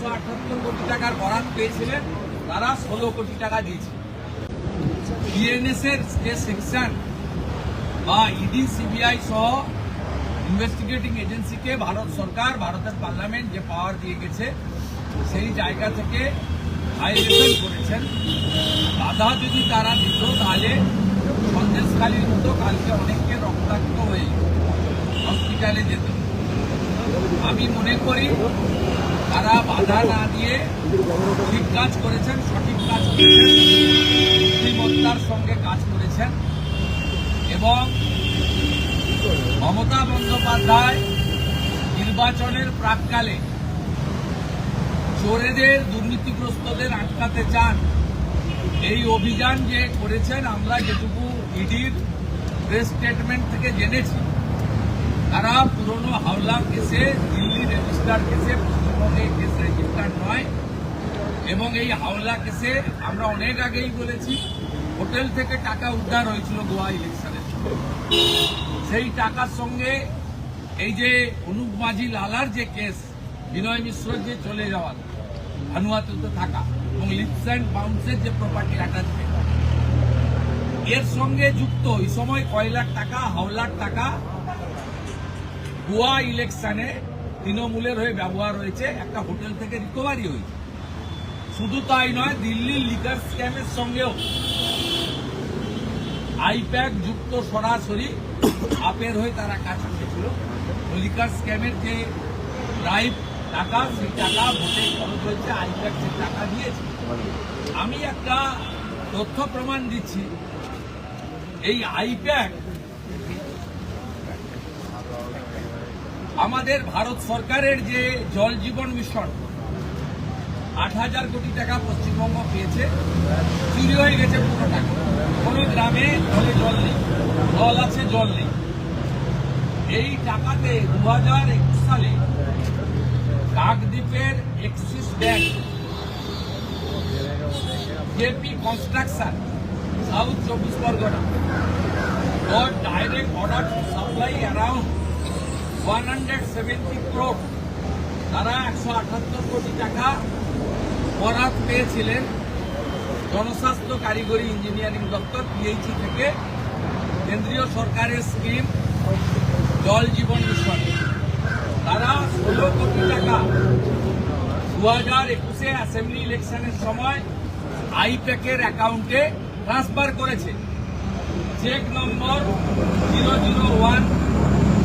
একশো আটাত্তর কোটি টাকার বরাদ পেয়েছিলেন, তারা ষোলো কোটি টাকা দিয়েছে। বিএনএস এর যে সেকশন বা ইডি সিবিআই সহ ইনভেস্টিগেটিং এজেন্সিকে ভারত সরকার, ভারতের পার্লামেন্ট যে পাওয়ার দিয়ে গেছে, সেই জায়গা থেকে ভাইলেশন করেছেন। বাধা যদি তারা দিত, তাহলে সন্দেশখালীর মতো কালকে অনেককে রক্তাক্ত হয়ে হসপিটালে যেত। আমি মনে করি তারা বাধা না দিয়ে ঠিক কাজ করেছেন, সঠিক কাজ করেছেন। বুদ্ধিমত্তার সঙ্গে কাজ করেছেন। এবং মমতা বন্দ্যোপাধ্যায় নির্বাচনের প্রাককালে চোরেদের, দুর্নীতিগ্রস্তদের আটকাতে চান। এই অভিযান যে করেছেন, আমরা যেটুকু ইডির প্রেস স্টেটমেন্ট থেকে জেনেছি, তারা পুরনো হাওলা কেসে দিল্লি রেজিস্টার কেসে নয়। এবং এই হাওলা কেসে আমরা অনেক আগেই বলেছি, হোটেল থেকে টাকা উদ্ধার হয়েছিল গোয়া ইলেকশনের সেই টাকার সঙ্গে এই যে অনুপ মাঝি লালার যে কেস, বিনয় মিশ্রর যে চলে যাওয়ার ভানুয়াতুতে থাকা, এবং লিপস অ্যান্ড বাউন্সের যে প্রপার্টি অ্যাটাচমেন্ট এর সঙ্গে যুক্ত এই সময় কয় লাখ টাকা, হাওলার টাকা গোয়া ইলেকশনে তৃণমূলের হয়ে ব্যবহার হয়েছে, একটা হোটেল থেকে রিকভারি হয়েছে। শুধু তাই নয়, দিল্লির লিকার স্ক্যামের সঙ্গেও। আইপ্যাক যুক্ত সরাসরি আপের হয়ে তারা কাজ করেছিল। লিকার স্ক্যামের যে রাইট টাকা, সেই টাকা ভোটে খরচ হয়েছে আইপ্যাক যে টাকা দিয়েছে। আমি একটা তথ্য প্রমাণ দিচ্ছি। এই আইপ্যাক আমাদের ভারত সরকারের যে জল জীবন মিশন, আট হাজার কোটি টাকা পশ্চিমবঙ্গ পেয়েছে, চুরি হয়ে গেছে পুরো টাকা। কোনো গ্রামে জলে জল নেই, জল আছে, জল নেই। এই টাকাতে দু হাজার একুশ সালে কাকদ্বীপের Axis bank JP construction, south চব্বিশ Parganas order to supply around 170 crore তারা একশো আটাত্তর কোটি টাকা বরাদ পেয়েছিলেন জনস্বাস্থ্য কারিগরি ইঞ্জিনিয়ারিং দপ্তর পিএইচই থেকে। কেন্দ্রীয় সরকারের স্কিম জল জীবন মিশন। তারা ষোলো কোটি টাকা দু হাজার একুশে অ্যাসেম্বলি ইলেকশনের সময় আইপ্যাকের অ্যাকাউন্টে ট্রান্সফার করেছে। Cheque number zero zero one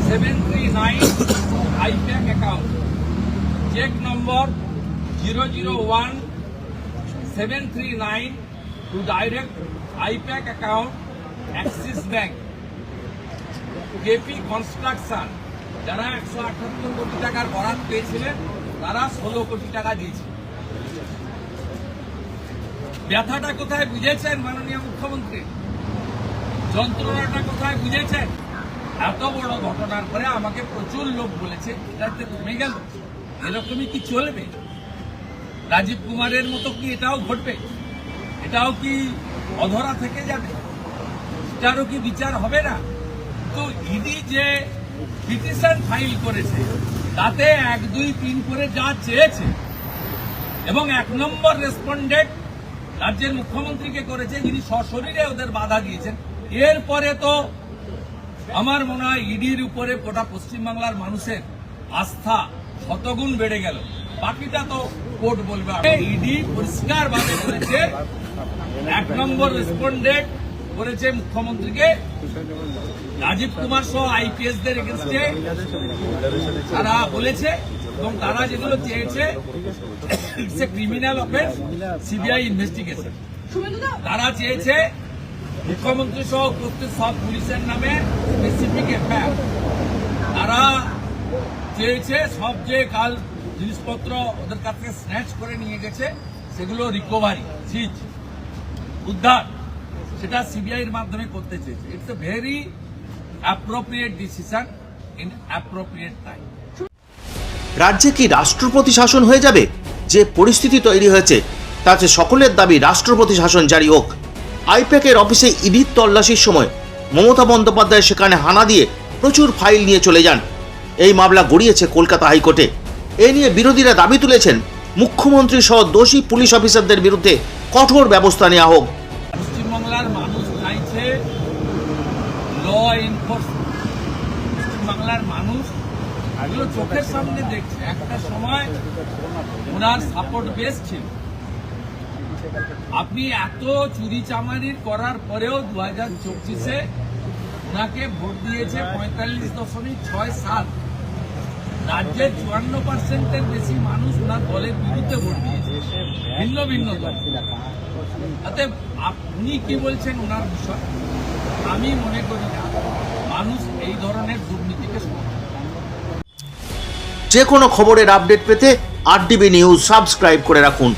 seven three nine IPAC account cheque number zero zero one seven three nine two direct IPAC account Axis bank KP construction যারা একশো আটাত্তর কোটি টাকার বরাদ পেয়েছিলেন, তারা ষোলো কোটি টাকা দিয়েছে। ব্যথাটা কোথায় বুঝেছেন মাননীয় মুখ্যমন্ত্রী? যন্ত্রণাটা কোথায় বুঝেছেন? এত বড় ঘটনার পরে আমাকে প্রচুর লোক বলেছে, এটাতে থেমে গেল, এরকমই কি চলবে? রাজীব কুমারের মতো কি এটাও ঘটবে? এটাও কি অধরা থেকে যাবে? এটারও কি বিচার হবে না? তো ইডি যে পিটিশন ফাইল করেছে, তাতে এক, দুই, তিন করে যা চেয়েছে, এবং এক নম্বর রেসপন্ডেন্ট রাজ্যের মুখ্যমন্ত্রীকে করেছে, যিনি সশরীরে ওদের বাধা দিয়েছেন, এরপরে তো আমার মনে হয় ইডির উপরে গোটা পশ্চিমবাংলার মানুষের আস্থা শতগুণ বেড়ে গেল। বাকিটা তো কোর্ট বলবে। ইডি পরিষ্কার ভাবে করেছে এক নম্বর রেসপন্ডেন্ট করেছে মুখ্যমন্ত্রীকে। রাজীব কুমার সহ আইপিএস দের এগেনস্টে তারা বলেছে এবং তারা যেগুলো চেয়েছে it's a criminal offence CBI investigation তারা চেয়েছে মুখ্যমন্ত্রী সহ উপস্থিত সব পুলিশের নামে স্পেসিফিক এফআইআর তারা চেয়েছে সব যে কাল জিনিসপত্র ওদের কাছে স্ন্যাচ করে নিয়ে গেছে, সেগুলো রিকভারি সিজ উদ্ধার, সেটা সিবিআই এর মাধ্যমে করতে চেয়েছে। It's a very appropriate decision in appropriate time রাজ্যে কি রাষ্ট্রপতি শাসন হয়ে যাবে? যে পরিস্থিতি তৈরি হয়েছে, তাতে সকলের দাবি রাষ্ট্রপতি শাসন জারি হোক। আইপ্যাকের অফিসে ইডির তল্লাশির সময় মমতা বন্দ্যোপাধ্যায় সেখানে হানা দিয়ে প্রচুর ফাইল নিয়ে চলে যান। এই মামলা গড়িয়েছে কলকাতা হাইকোর্টে। এ নিয়ে বিরোধীরা দাবি তুলেছেন, মুখ্যমন্ত্রী সহ দোষী পুলিশ অফিসারদের বিরুদ্ধে কঠোর ব্যবস্থা নেওয়া হোক। পশ্চিমবাংলার মানুষ চাইছে ল এনফোর্সমেন্ট পশ্চিমবাংলার মানুষ চোখের সামনে দেখছে, একটা সময় ওনার সাপোর্ট বেস ছিল। আপনি এত চুরি চামারির করার পরেও দু হাজার চব্বিশে ওনাকে ভোট দিয়েছে পঁয়তাল্লিশ দশমিক ছয় সাত। রাজ্যের চুয়ান্ন পার্সেন্টের বেশি মানুষ ওনার দলের বিরুদ্ধে ভোট দিয়েছে। ভিন্ন ভিন্ন দল। অতএব আপনি কি বলছেন ওনার বিষয়? আমি মনে করি না। মানুষ এই ধরনের দুর্নীতিকে যে কোনো খবরের আপডেট পেতে আর নিউজ সাবস্ক্রাইব করে রাখুন।